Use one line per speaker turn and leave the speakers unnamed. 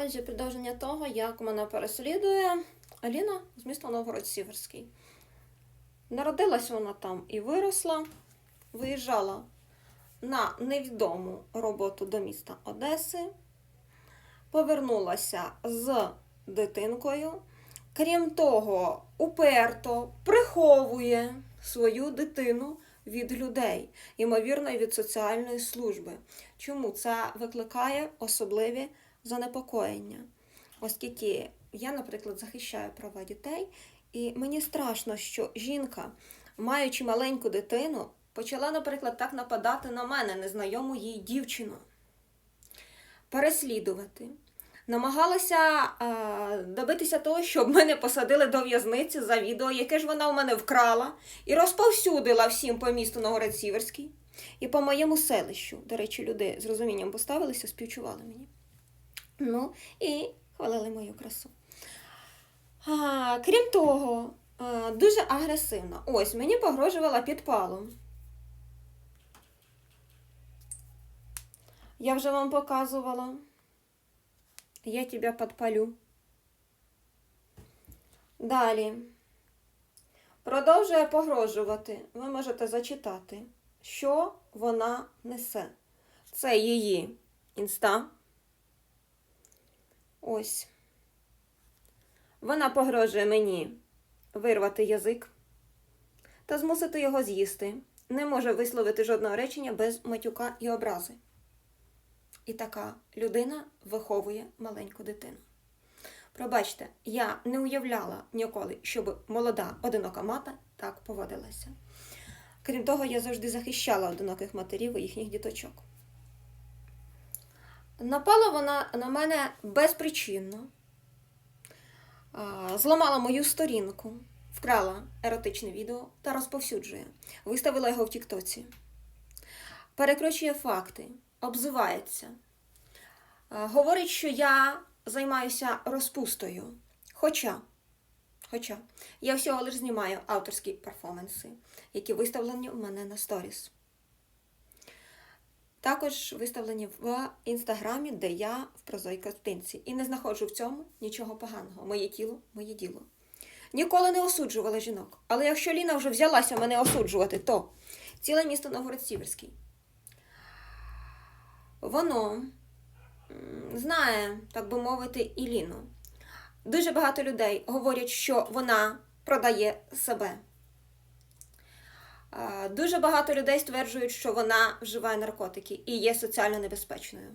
Отже, продовження того, як мене переслідує Аліна з міста Новгород Сіверський. Народилась вона там і виросла, виїжджала на невідому роботу до міста Одеси, повернулася з дитинкою. Крім того, уперто приховує свою дитину від людей, ймовірно, від соціальної служби. Чому це викликає особливі занепокоєння? Оскільки я, наприклад, захищаю права дітей, і мені страшно, що жінка, маючи маленьку дитину, почала, наприклад, так нападати на мене, незнайому їй дівчину, переслідувати. Намагалася е, добитися того, щоб мене посадили до в'язниці за відео, яке ж вона у мене вкрала і розповсюдила всім по місту Новгород Сіверський і по моєму селищу. До речі, люди з розумінням поставилися, співчували мені. Ну і хвалили мою красу. А, крім того, дуже агресивна. Ось мені погрожувала підпалом. Я вже вам показувала. Я тебе підпалю. Далі. Продовжує погрожувати. Ви можете зачитати, що вона несе. Це її інста. Ось. Вона погрожує мені вирвати язик та змусити його з'їсти. Не може висловити жодного речення без матюка і образи. І така людина виховує маленьку дитину. Пробачте, я не уявляла ніколи, щоб молода одинока мати так поводилася. Крім того, я завжди захищала одиноких матерів і їхніх діточок. Напала вона на мене безпричинно, зламала мою сторінку, вкрала еротичне відео та розповсюджує. Виставила його в Тіктоці. Перекручує факти, обзивається. Говорить, що я займаюся розпустою. Хоча, хоча я всього лиш знімаю авторські перформанси, які виставлені у мене на сторіс. Також виставлені в інстаграмі, де я в прозорій картинці. І не знаходжу в цьому нічого поганого. Моє тіло, моє діло. Ніколи не осуджувала жінок. Але якщо Ліна вже взялася мене осуджувати, то ціле місто Новгород Сіверський. Воно знає, так би мовити, і Ліну. Дуже багато людей говорять, що вона продає себе. Дуже багато людей стверджують, що вона вживає наркотики і є соціально небезпечною.